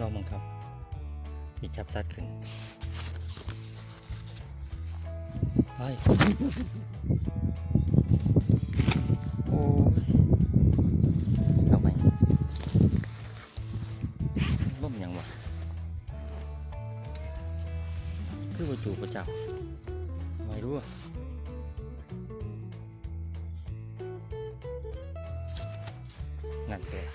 ลองมึงครับมีจับสัตว์ขึ้นไปโอ้ยเอาไหมบ่มหยังวะคือว่าจูบประจับไม่รู้อะนั่นเลย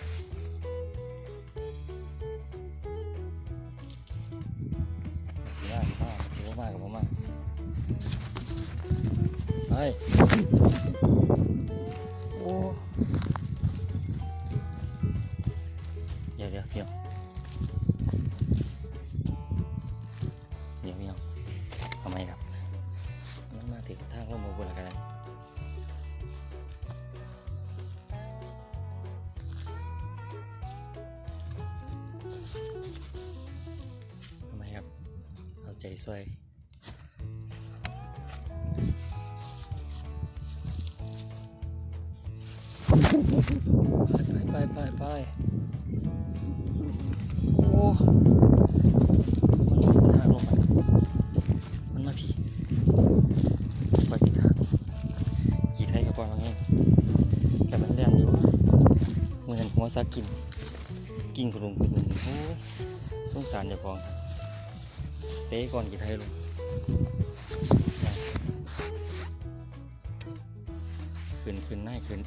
ย่างข้าวถือว่ามากกับผมมากไปโอ้เดี๋ยวเดี๋ยวเดี๋ยวเดี๋ยวเดี๋ยวทำไมครับมันมาถึงทางลงมาบนแล้วกัน เอาใจช่วยไปไปไปไปโอ้มันทางลงมามันมาพี่ไปผิดทางขี่ไทยกับปอนว่าไงแต่มันเล่นอยู่เหมือนหัวซักกิน กินกระลุงกระลุงโอ้สงสารเจ้าของ เตะก่อนกี่ไทยลงขึ้นขึ้นง่ายขึ้น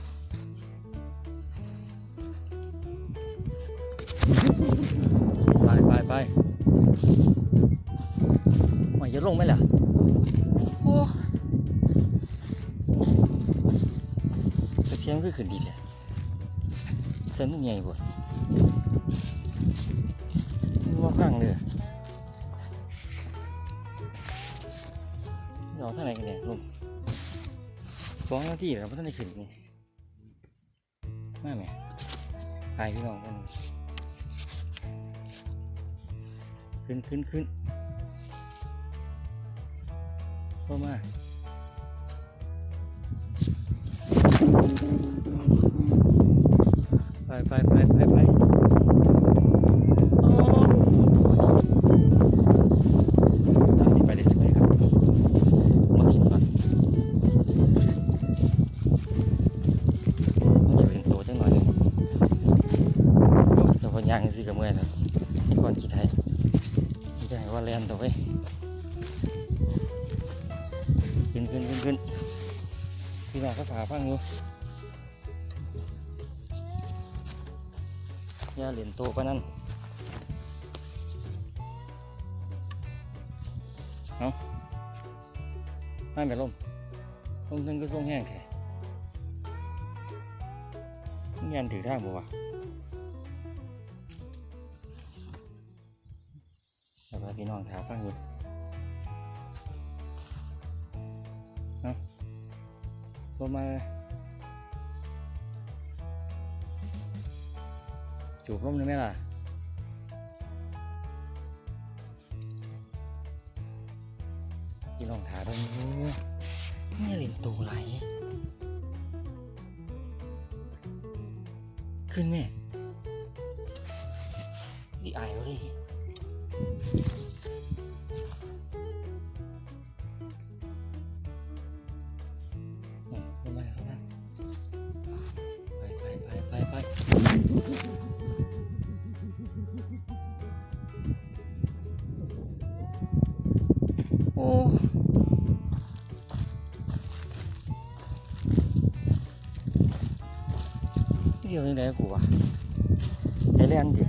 ไปไปไปมาอย่าลงไหมล่ะโอ้ตะเทียมก็ขึ้นดีเลยเส้นมันใหญ่กว่ามันว่าพังเลย เท่าไหร่กันเนี่ยลุงสองนาทีแล้วไม่ต้องได้ขึ้นนี่มาไหมไปพี่น้องกันขึ้นขึ้นขึ้นเข้ามาไปไปไปไปไป ได้ว่าแลนตัวเว้ยขึ้นขึ้นขึ้นขึ้นพี่น้องก็ฝาฟังอยู่อย่าเหรียญโตปะนั่นเอาไม่ไปล่มลงทึงก็ส่งแห้งแค่เงียนถือทางบ่ว แต่ว่าพี่น้องถาฟังอยู่เนาะลงมาจูบร่มได้ไหมล่ะพี่น้องถาด้วยนี่เหลิมตูไหลขึ้นแม่ดีอายแล้ว อ้เดี๋ยวนี่แหละกูวะไอแลนดิ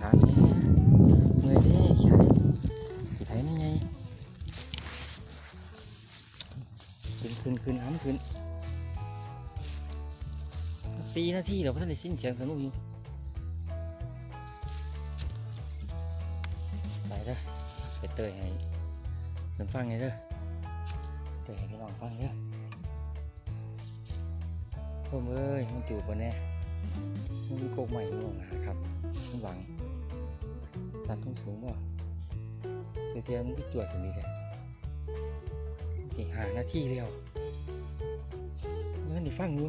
สารนี่เมื่อยเด้ขี้ไถขี้ไถนี่ไงขึ้นขึ้นขึ้นห้ำขึ้นสี่นาทีเดี๋ยวพระท่านได้สิ้นเสียงสนุกอยู่ เตยให้เพิ่นฟังไงเด้อเตยให้พี่น้องฟังเด้อผมเอ้ยมันจูบปะเนี่มันมีโคกใหม่ลงหาครับมันหวัง สัตว์ต้องสูงบ่เสียเทียมนก็จวดถึงนี้แหละสี่หานาทีแล้วมันนี่ฟังอยู่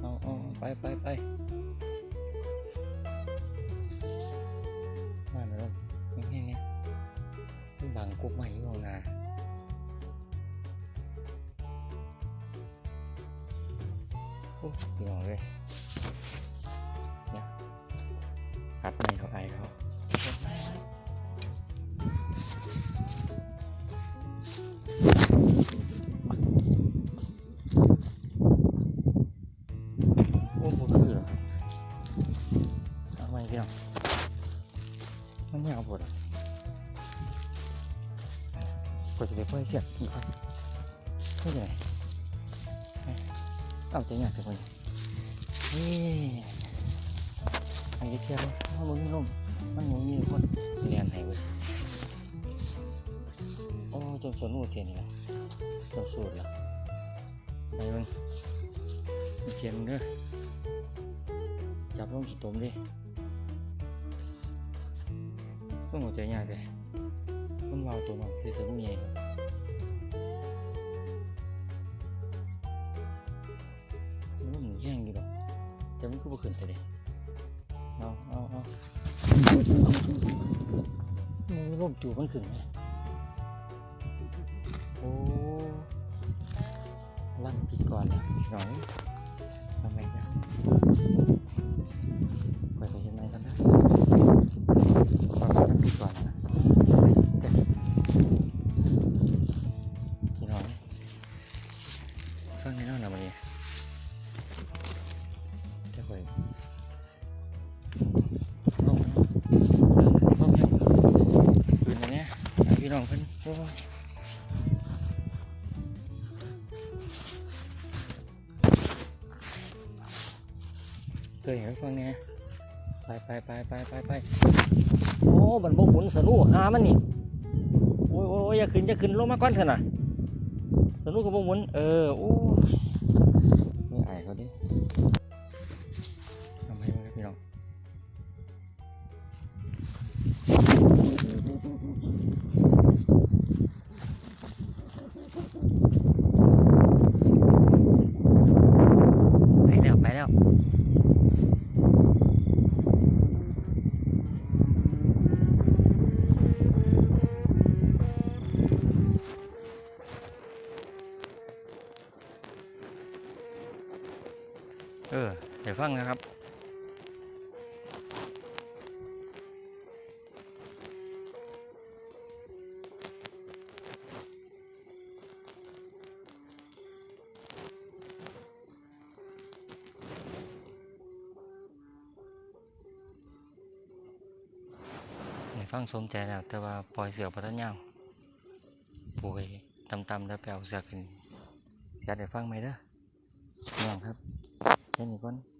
เอาเอาไปไปไป กุ๊บใหม่อยู่ข้างหน้าโอ้พี่น้องเลยเนี่ยหัดใหม่เขาไอเขาโอ้โหคือเหรอครับเอาไม่เดียวมันไม่เอาบทอะ กดจะไปเพื่อเสียบอีกครับเพื่อจะไหนเอาใจหยาดสิคนนี่ไอ้เทียมมันมันนุ่มมันมันมีคนเรียนไหนเว้ยโอ้จนสวนุกเสียนี่แหละจนสูดละไปมึงเทียมมึงเด้อจับลงขี้ตมดิต้องหัวใจยากเลย มันวาวตัวน้องเสียสนุกใหญ่มันหมุนแย่งอยู่ดอกแต่มันก็บ่ขึ้นแต่เด็เอาเอาเอามันมีลมจูบมันขึ้นไหมโอ้ลั่นผิดก่อนนะหน่อยทำไมกันไปไปเห็นไหมกันนะว่ามันปิดก่อนนะ ยเห็นฟังไงไปไปไปไปไปไปโอ้บันบกหมุนสนุหามันนี่โอ้ยโอ้ยอย่าขึ้นอย่าขึ้นลงมาก่อนเถอะนะสนุกับบกหมุนเออโอ้ยไม่อายเขาดิ เออเดี๋ยวฟังนะครับเดี๋ยวฟังสมใจแล้วแต่ว่าปล่อยเสือพัทยาวป่วยตำๆแล้วไปเอาเสือขึ้นเสียเดี๋ยวฟังไหมเด้อน้องครับ แค่นี้ก่อน